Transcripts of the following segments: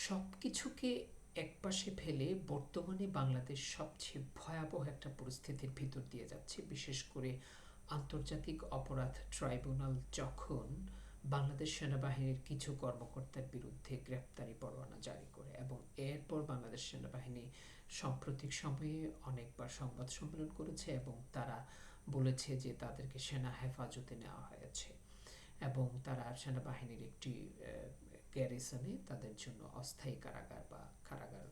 সব কিছুকে একপাশে ফেলে বর্তমানে বাংলাদেশ সবচেয়ে ভয়াবহ একটা পরিস্থিতির ভিতর দিয়ে যাচ্ছে। বিশেষ করে আন্তর্জাতিক অপরাধ ট্রাইব্যুনাল যখন বাংলাদেশ সেনাবাহিনীর কিছু কর্মকর্তার বিরুদ্ধে গ্রেপ্তারি পরোয়ানা জারি করে এবং এরপর বাংলাদেশ সেনাবাহিনী সাম্প্রতিক সময়ে অনেকবার সংবাদ সম্মেলন করেছে এবং তারা বলেছে যে তাদেরকে সেনা হেফাজতে নেওয়া হয়েছে এবং তারা সেনাবাহিনীর একটি গ্যারিসনে তাদের জন্য অস্থায়ী কারাগার বা কারাগার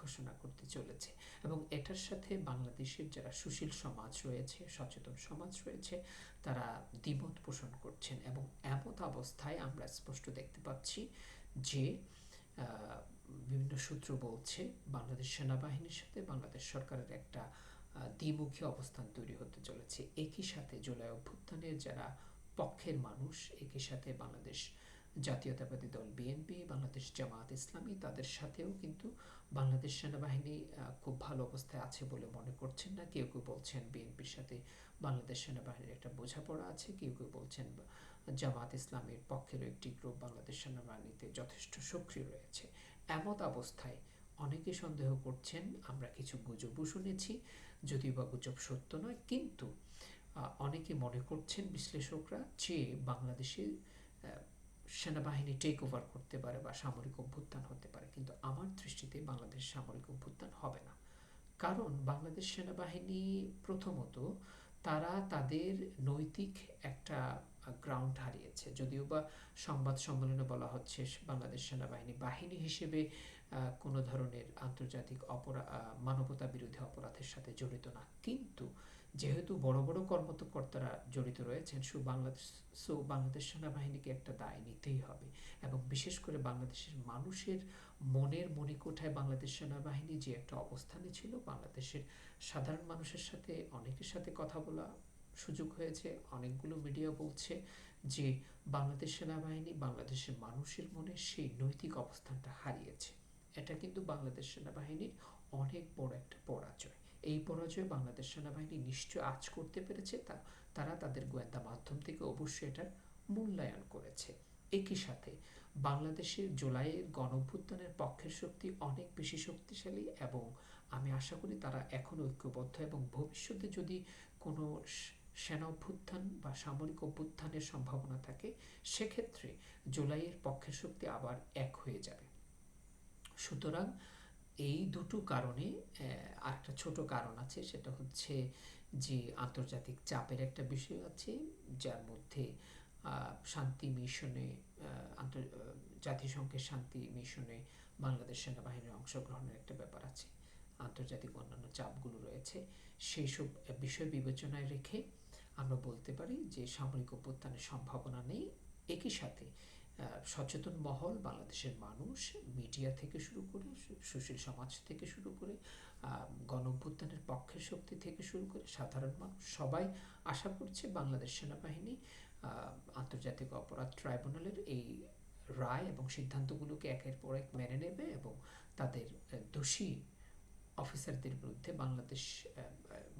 ঘোষণা করতে চলেছে। এবং এটার সাথে বাংলাদেশের যারা সুশীল সমাজ রয়েছে, সচেতন সমাজ রয়েছে, তারা দ্বিমত পোষণ করছেন। এবং এমত অবস্থায় আমরা স্পষ্ট দেখতে পাচ্ছি যে বিভিন্ন সূত্র বলছে, বাংলাদেশ সেনাবাহিনীর সাথে বাংলাদেশ সরকারের একটা দ্বিমুখী অবস্থান তৈরি হতে চলেছে। একই সাথে জুলাই অভ্যুত্থানের যারা পক্ষের মানুষ, একই সাথে বাংলাদেশ জাতীয়তাবাদী দল বিএনপি বাংলাদেশ জামায়াত ইসলামী, তাদের সাথেও কিন্তু বাংলাদেশ সেনাবাহিনী খুব ভালো অবস্থায় আছে বলে মনে করছেন না। কেউ কেউ বলছেন বিএনপির সাথে বাংলাদেশ সেনাবাহিনীর একটা বোঝাপড়া আছে। কেউ কেউ বলছেন জামাত ইসলামের পক্ষেরও একটি গ্রুপ বাংলাদেশ সেনাবাহিনীতে যথেষ্ট সক্রিয় রয়েছে। এমত অবস্থায় অনেকে সন্দেহ করছেন, আমরা কিছু গুজবও শুনেছি, যদিও বা গুজব সত্য নয়, কিন্তু অনেকে মনে করছেন বিশ্লেষকরা যে বাংলাদেশে সেনাবাহিনী টেক ওভার করতে পারে বা সামরিক অভ্যুত্থান হতে পারে, কিন্তু আমার দৃষ্টিতে বাংলাদেশ সামরিক অভ্যুত্থান হবে না। কারণ বাংলাদেশ সেনাবাহিনী প্রথমত তারা তাদের নৈতিক একটা গ্রাউন্ড হারিয়েছে। যদিও বা সংবাদ সম্মেলনে বলা হচ্ছে বাংলাদেশ সেনাবাহিনী বাহিনী হিসেবে কোনো ধরনের আন্তর্জাতিক অপরা মানবতা বিরোধী অপরাধের সাথে জড়িত না। কিন্তু যেহেতু বড় বড় কর্মকর্তারা জড়িত রয়েছেন, সু বাংলাদেশ, সো বাংলাদেশ সেনাবাহিনীকে একটা দায় নিতেই হবে। এবং বিশেষ করে বাংলাদেশের মানুষের মনের মণিকোঠায় বাংলাদেশ সেনাবাহিনী যে একটা অবস্থানে ছিল, বাংলাদেশের সাধারণ মানুষের সাথে অনেকের সাথে কথা বলা সুযোগ হয়েছে। অনেকগুলো মিডিয়া বলছে যে বাংলাদেশ সেনাবাহিনী বাংলাদেশের মানুষের মনে সেই নৈতিক অবস্থানটা হারিয়েছে। এটা কিন্তু বাংলাদেশ সেনাবাহিনীর অনেক বড় একটা পরাজয়। এই পরাজয় বাংলাদেশ সেনাবাহিনী নিশ্চয় আজ করতে পেরেছে। তা, তারা তাদের গোয়েন্দা মাধ্যম থেকে অবশ্যই এটার মূল্যায়ন করেছে। একই সাথে বাংলাদেশের জুলাইয়ের গণভ্যুত্থানের পক্ষের শক্তি অনেক বেশি শক্তিশালী এবং আমি আশা করি তারা এখন ঐক্যবদ্ধ এবং ভবিষ্যতে যদি কোনো সেনা অভ্যুত্থান বা সামরিক অভ্যুত্থানের সম্ভাবনা থাকে, সেক্ষেত্রে জুলাইয়ের পক্ষের শক্তি আবার এক হয়ে যাবে। সুতরাং এই দুটো কারণে আরেকটা ছোট কারণ আছে, সেটা হচ্ছে যে আন্তর্জাতিক চাপের একটা বিষয় আছে, যার মধ্যে শান্তি মিশনে আন্তর জাতিসংঘের শান্তি মিশনে বাংলাদেশ সেনাবাহিনীর অংশগ্রহণের একটা ব্যাপার আছে। আন্তর্জাতিক অন্যান্য চাপগুলো রয়েছে। সেই সব বিষয় বিবেচনায় রেখে আমরা বলতে পারি যে সামরিক অভ্যুত্থানের সম্ভাবনা নেই। একই সাথে সচেতন মহল, বাংলাদেশের মানুষ, মিডিয়া থেকে শুরু করে সুশীল সমাজ থেকে শুরু করে গণ অভ্যুত্থানের পক্ষের শক্তি থেকে শুরু করে, সাধারণ মানুষ, সবাই আশা করছে বাংলাদেশ সেনাবাহিনী আন্তর্জাতিক অপরাধ ট্রাইব্যুনালের এই রায় এবং সিদ্ধান্তগুলোকে একের পর এক মেনে নেবে এবং তাদের দোষী অফিসারদের বিরুদ্ধে বাংলাদেশ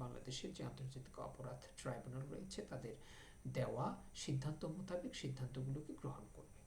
বাংলাদেশের যে আন্তর্জাতিক অপরাধ ট্রাইব্যুনাল রয়েছে, তাদের দেওয়া সিদ্ধান্ত মোতাবেক সিদ্ধান্তগুলোকে গ্রহণ করবে।